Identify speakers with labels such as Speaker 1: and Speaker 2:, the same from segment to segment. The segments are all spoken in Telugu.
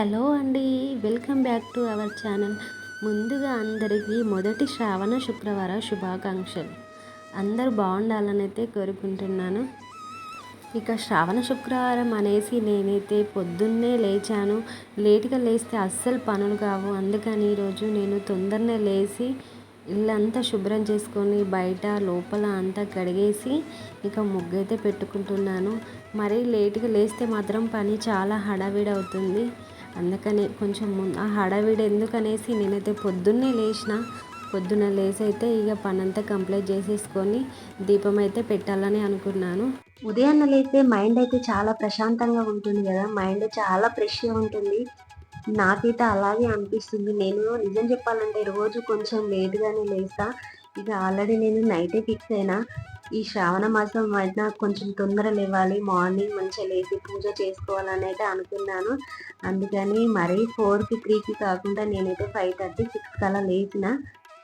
Speaker 1: హలో అండి welcome back to our channel. ముందుగా అందరికీ మొదటి శ్రావణ శుక్రవార శుభాకాంక్షలు. అందరూ బాగుండాలని అయితే కోరుకుంటున్నాను. ఇక శ్రావణ శుక్రవారం అనేసి నేనైతే పొద్దున్నే లేచాను. లేట్గా లేస్తే అస్సలు పనులు కావు. అందుకని ఈరోజు నేను తొందరనే లేచి ఇల్లంతా శుభ్రం చేసుకొని బయట లోపల అంతా కడిగేసి ఇక ముగ్గైతే పెట్టుకుంటున్నాను. మరీ లేట్గా లేస్తే మాత్రం పని చాలా హడావిడి అవుతుంది. అందుకనే కొంచెం ఆ హడావిడి ఎందుకనేసి నేనైతే పొద్దున్నే లేచిన పొద్దున్న లేసి అయితే ఇక పనంతా కంప్లీట్ చేసేసుకొని దీపం అయితే పెట్టాలని అనుకున్నాను. ఉదయాన్నే లేస్తే మైండ్ అయితే చాలా ప్రశాంతంగా ఉంటుంది కదా. మైండ్ చాలా ఫ్రెష్గా ఉంటుంది. నాకైతే అలాగే అనిపిస్తుంది. నేను నిజం చెప్పాలంటే రోజు కొంచెం లేట్గానే లేస్తా. ఇక ఆల్రెడీ నేను నైటే ఫిక్స్ అయినా. ఈ శ్రావణ మాసం అయినా కొంచెం తొందర లేవాలి మార్నింగ్ మంచిగా లేచి పూజ చేసుకోవాలని అయితే అనుకున్నాను. అందుకని మరీ ఫోర్కి త్రీకి కాకుండా నేనైతే ఫైవ్ థర్టీ సిక్స్ కల్లా లేచిన.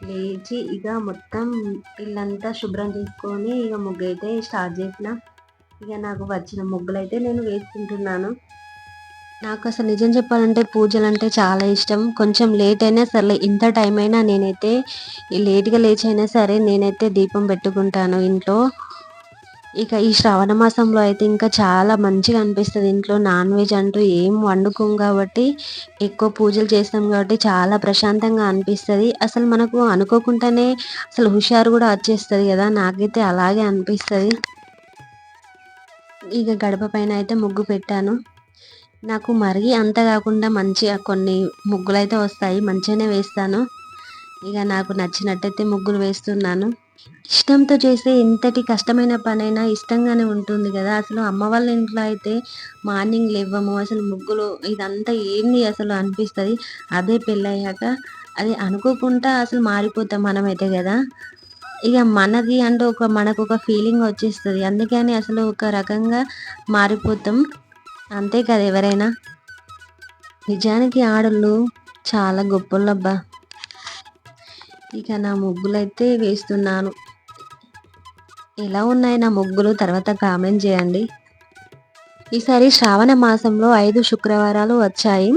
Speaker 1: లేచి ఇక మొత్తం ఇల్లంతా శుభ్రం చేసుకొని ఇక ముగ్గు అయితే స్టార్ట్ చేసిన. ఇక నాకు వచ్చిన ముగ్గులు అయితే నేను వేసుకుంటున్నాను. నాకు అసలు నిజం చెప్పాలంటే పూజలు అంటే చాలా ఇష్టం. కొంచెం లేట్ అయినా సరే ఇంత టైం అయినా నేనైతే లేట్గా లేచైనా సరే నేనైతే దీపం పెట్టుకుంటాను ఇంట్లో. ఇక ఈ శ్రావణ మాసంలో అయితే ఇంకా చాలా మంచిగా అనిపిస్తుంది ఇంట్లో. నాన్ వెజ్ అంటూ ఏం వండుకోం కాబట్టి ఎక్కువ పూజలు చేస్తాం కాబట్టి చాలా ప్రశాంతంగా అనిపిస్తుంది. అసలు మనకు అనుకోకుండానే అసలు హుషారు కూడా వచ్చేస్తుంది కదా నాకైతే అలాగే అనిపిస్తుంది. ఇక గడప పైన అయితే ముగ్గు పెట్టాను. నాకు మరిగి అంత కాకుండా మంచిగా కొన్ని ముగ్గులు అయితే వస్తాయి. మంచిగానే వేస్తాను. ఇక నాకు నచ్చినట్టయితే ముగ్గులు వేస్తున్నాను. ఇష్టంతో చేసే ఇంతటి కష్టమైన పనైనా ఇష్టంగానే ఉంటుంది కదా. అసలు అమ్మ వాళ్ళ ఇంట్లో అయితే మార్నింగ్ లేవము అసలు ముగ్గులు ఇదంతా ఏంది అసలు అనిపిస్తుంది. అదే పెళ్ళయ్యాక అది అనుకోకుండా అసలు మారిపోతాం మనమైతే కదా. ఇక మనది అంటే ఒక మనకు ఒక ఫీలింగ్ వచ్చేస్తుంది. అందుకని అసలు ఒక రకంగా మారిపోతాం. అంతే కదా ఎవరైనా? నిజానికి ఆడళ్ళు చాలా గొప్పలబ్బా ఇక నా ముగ్గులు అయితే వేస్తున్నాను. ఎలా ఉన్నాయి నా ముగ్గులు? తర్వాత కామెంట్ చేయండి. ఈసారి శ్రావణ మాసంలో ఐదు శుక్రవారాలు వచ్చాయి.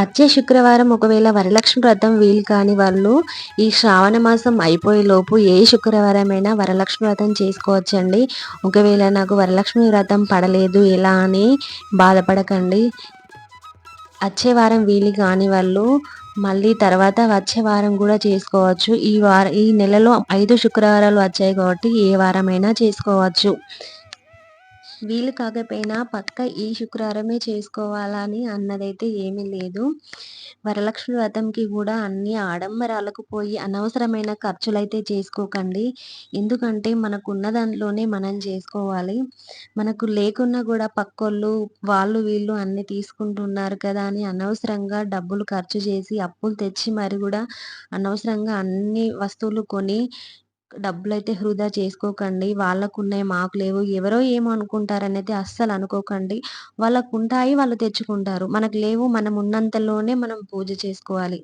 Speaker 1: వచ్చే శుక్రవారం ఒకవేళ వరలక్ష్మి వ్రతం వీలు కాని వాళ్ళు ఈ శ్రావణ మాసం అయిపోయే లోపు ఏ శుక్రవారమైనా వరలక్ష్మి వ్రతం చేసుకోవచ్చండి. ఒకవేళ నాకు వరలక్ష్మి వ్రతం పడలేదు ఎలా అని బాధపడకండి. వచ్చే వారం వీలు కాని వాళ్ళు మళ్ళీ తర్వాత వచ్చే వారం కూడా చేసుకోవచ్చు. ఈ వారం ఈ నెలలో ఐదు శుక్రవారాలు వచ్చాయి కాబట్టి ఏ వారమైనా చేసుకోవచ్చు. వీలు కాకపోయినా పక్క ఈ శుక్రవారమే చేసుకోవాలని అన్నదైతే ఏమీ లేదు. వరలక్ష్మి వ్రతంకి కూడా అన్ని ఆడంబరాలకు పోయి అనవసరమైన ఖర్చులైతే చేసుకోకండి. ఎందుకంటే మనకున్న దాంట్లోనే మనం చేసుకోవాలి. మనకు లేకున్నా కూడా పక్కోళ్ళు వాళ్ళు వీళ్ళు అన్ని తీసుకుంటున్నారు కదా అని అనవసరంగా డబ్బులు ఖర్చు చేసి అప్పులు తెచ్చి మరి కూడా అనవసరంగా అన్ని వస్తువులు కొని డబ్బులైతే వృధా చేసుకోకండి. వాళ్ళకు ఉన్నాయి మాకు లేవు. ఎవరో ఏమో అనుకుంటారనేది అస్సలు అనుకోకండి. వాళ్ళకు ఉంటాయి వాళ్ళు తెచ్చుకుంటారు. మనకు లేవు మనం ఉన్నంతలోనే మనం పూజ చేసుకోవాలి.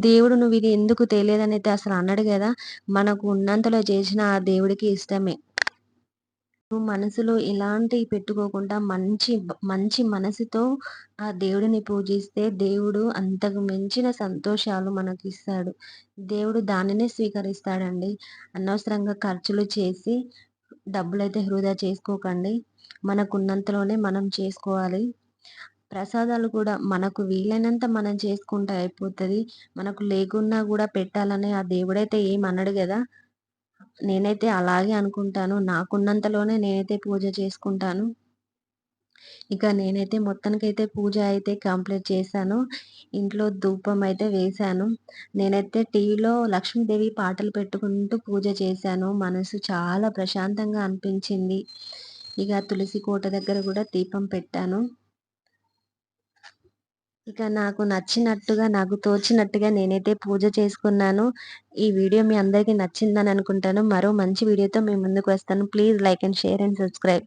Speaker 1: దేవుడు నువ్వు ఇది ఎందుకు తెలియదనైతే అసలు అన్నాడు కదా. మనకు ఉన్నంతలో చేసిన ఆ దేవుడికి ఇష్టమే. మనసులో ఎలాంటి పెట్టుకోకుండా మంచి మంచి మనసుతో ఆ దేవుడిని పూజిస్తే దేవుడు అంతకు మించిన సంతోషాలు మనకు ఇస్తాడు దేవుడు దానినే స్వీకరిస్తాడండి. అనవసరంగా ఖర్చులు చేసి డబ్బులైతే హృదా చేసుకోకండి. మనకున్నంతలోనే మనం చేసుకోవాలి. ప్రసాదాలు కూడా మనకు వీలైనంత మనం చేసుకుంటే అయిపోతుంది. మనకు లేకున్నా కూడా పెట్టాలని ఆ దేవుడైతే ఏమన్నాడు కదా నేనైతే అలాగే అనుకుంటాను. నాకున్నంతలోనే నేనైతే పూజ చేసుకుంటాను. ఇక నేనైతే మొత్తానికైతే పూజ అయితే కంప్లీట్ చేశాను. ఇంట్లో ధూపం అయితే వేశాను. నేనైతే టీవీలో లక్ష్మీదేవి పాటలు పెట్టుకుంటూ పూజ చేశాను. మనసు చాలా ప్రశాంతంగా అనిపించింది. ఇక తులసి కోట దగ్గర కూడా దీపం పెట్టాను. ఇక నాకు నచ్చినట్టుగా నాకు తోచినట్టుగా నేనైతే పూజ చేసుకున్నాను. ఈ వీడియో మీ అందరికీ నచ్చిందని అనుకుంటాను. మరో మంచి వీడియోతో మీ ముందుకు వస్తాను. Please like and share and subscribe.